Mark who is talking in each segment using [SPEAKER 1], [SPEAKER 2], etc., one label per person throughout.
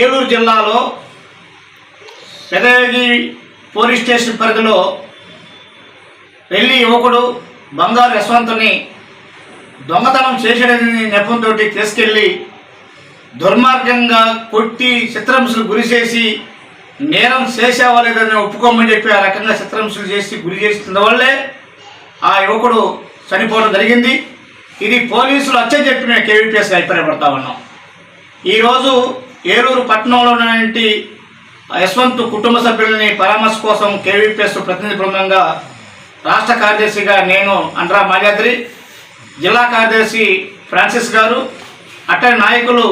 [SPEAKER 1] ఏలూరు జిల్లాలో Pedavegi police station పరిధిలో పెళ్ళి యువకుడు బంగారు యశ్వంతుని దొంగతనం చేసేడని నెపంతో తీసుకెళ్ళి దుర్మార్గంగా కొట్టి చిత్రంసులు గురి చేసి నేరం చేసేవా లేదని ఒప్పుకోమని చెప్పి ఆ రకంగా చిత్రంసులు చేసి గురి చేస్తున్న వల్లే ఆ యువకుడు చనిపోవడం జరిగింది. ఇది పోలీసులు వచ్చే చెప్పి మేము కేవీపీఎస్ అభిప్రాయపడతా ఉన్నాం. ఈరోజు ఏలూరు పట్టణంలో ఉన్నటువంటి యశ్వంత్ కుటుంబ సభ్యులని పరామర్శ కోసం కేవీపీఎస్ ప్రతినిధి బృందంగా రాష్ట్ర కార్యదర్శిగా నేను అండ్రా మాల్యాద్రి జిల్లా కార్యదర్శి ఫ్రాన్సిస్ గారు అట్టడి నాయకులు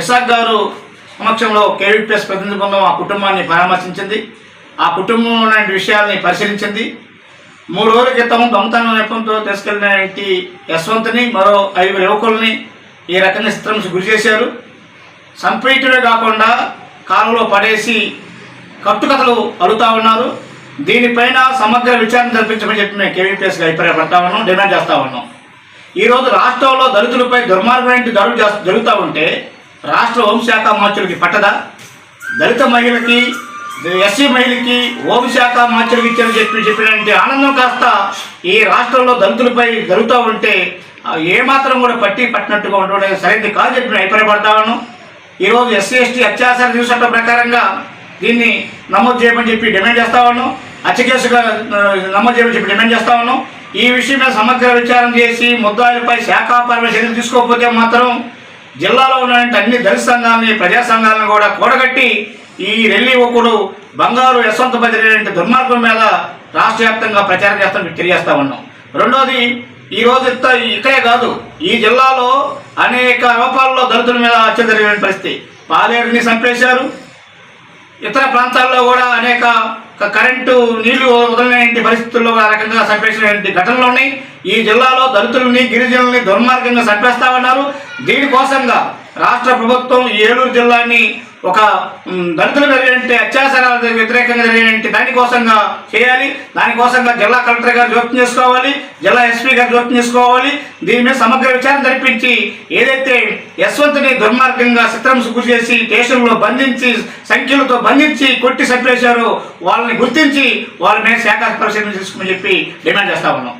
[SPEAKER 1] ఇసాక్ గారు సమక్షంలో కేవీపీఎస్ ప్రతినిధి బృందం ఆ కుటుంబాన్ని పరామర్శించింది. ఆ కుటుంబంలో ఉన్న విషయాల్ని పరిశీలించింది. మూడు రోజుల క్రితం దొంగతనం నెపంతో తీసుకెళ్ళిన యశ్వంత్ని మరో ఐదుగురు యువకుల్ని ఈ రకంగా చిత్రం గురి చేశారు. సంప్రీటుడే కాకుండా కాలంలో పడేసి కట్టుకథలు అడుగుతా ఉన్నారు. దీనిపైన సమగ్ర విచారణ జరిపించమని చెప్పి మేము కేవీపీఎస్గా అభిప్రాయపడతా ఉన్నాం డిమాండ్ చేస్తా ఉన్నాం. ఈరోజు రాష్ట్రంలో దళితులపై దుర్మార్గమైన దాడులు జరుగుతూ ఉంటే రాష్ట్ర హోంశాఖ మంత్రులకి పట్టదా? దళిత మహిళకి ఎస్సీ మహిళకి హోంశాఖ మంత్రులకి ఇచ్చారని చెప్పి చెప్పినటువంటి ఆనందం కాస్త ఈ రాష్ట్రంలో దళితులపై జరుగుతూ ఉంటే ఏమాత్రం కూడా పట్టి పట్టినట్టుగా ఉండడం సరైనది కాదు చెప్పి అభిప్రాయపడతా ఉన్నాం. ఈరోజు ఎస్సీ ఎస్టీ అత్యాచార న్యూస్ చట్టం ప్రకారంగా దీన్ని నమోదు చేయమని చెప్పి డిమాండ్ చేస్తా ఉన్నాం. హత్య నమోదు చేయమని చెప్పి డిమాండ్ చేస్తా ఉన్నాం. ఈ విషయం సమగ్ర విచారం చేసి ముద్దాయిలపై శాఖాపరమైన చర్యలు తీసుకోకపోతే మాత్రం జిల్లాలో ఉన్నటువంటి అన్ని దళిత సంఘాలని ప్రజా సంఘాలను కూడా కూడగట్టి ఈ రెల్లి యువకుడు బంగారు యశ్వంత బదిలేటువంటి దుర్మార్గం మీద రాష్ట్ర వ్యాప్తంగా ప్రచారం చేస్తామని తెలియజేస్తా ఉన్నాం. రెండోది ఈ రోజు ఇంత ఇక్కడే కాదు ఈ జిల్లాలో అనేక రూపాల్లో దళితుల మీద హత్య జరిగిన పరిస్థితి. పాలేరుని చంపేశారు. ఇతర ప్రాంతాల్లో కూడా అనేక కరెంటు నీళ్ళు వదలలేని పరిస్థితుల్లో ఆ రకంగా చంపేసినటువంటి ఘటనలు ఉన్నాయి. ఈ జిల్లాలో దళితులని గిరిజనుల్ని దుర్మార్గంగా చంపేస్తామన్నారు దీనికోసంగా రాష్ట్ర ప్రభుత్వం ఏలూరు జిల్లాని ఒక దళితులు జరిగినటువంటి అత్యాచారాలకు వ్యతిరేకంగా జరిగినటువంటి దానికోసంగా చేయాలి. దానికోసంగా జిల్లా కలెక్టర్ గారు జోక్యం చేసుకోవాలి. జిల్లా ఎస్పీ గారు జోక్యం చేసుకోవాలి. దీని మీద సమగ్ర విచారణ జరిపించి ఏదైతే యశ్వంత్ని దుర్మార్గంగా చిత్రం గురి చేసి స్టేషన్లో బంధించి సంఖ్యలతో బంధించి కొట్టి చంపేశారో వాళ్ళని గుర్తించి వాళ్ళ మీద శాఖ పరిశీలన చేసుకోమని చెప్పి డిమాండ్ చేస్తా ఉన్నాం.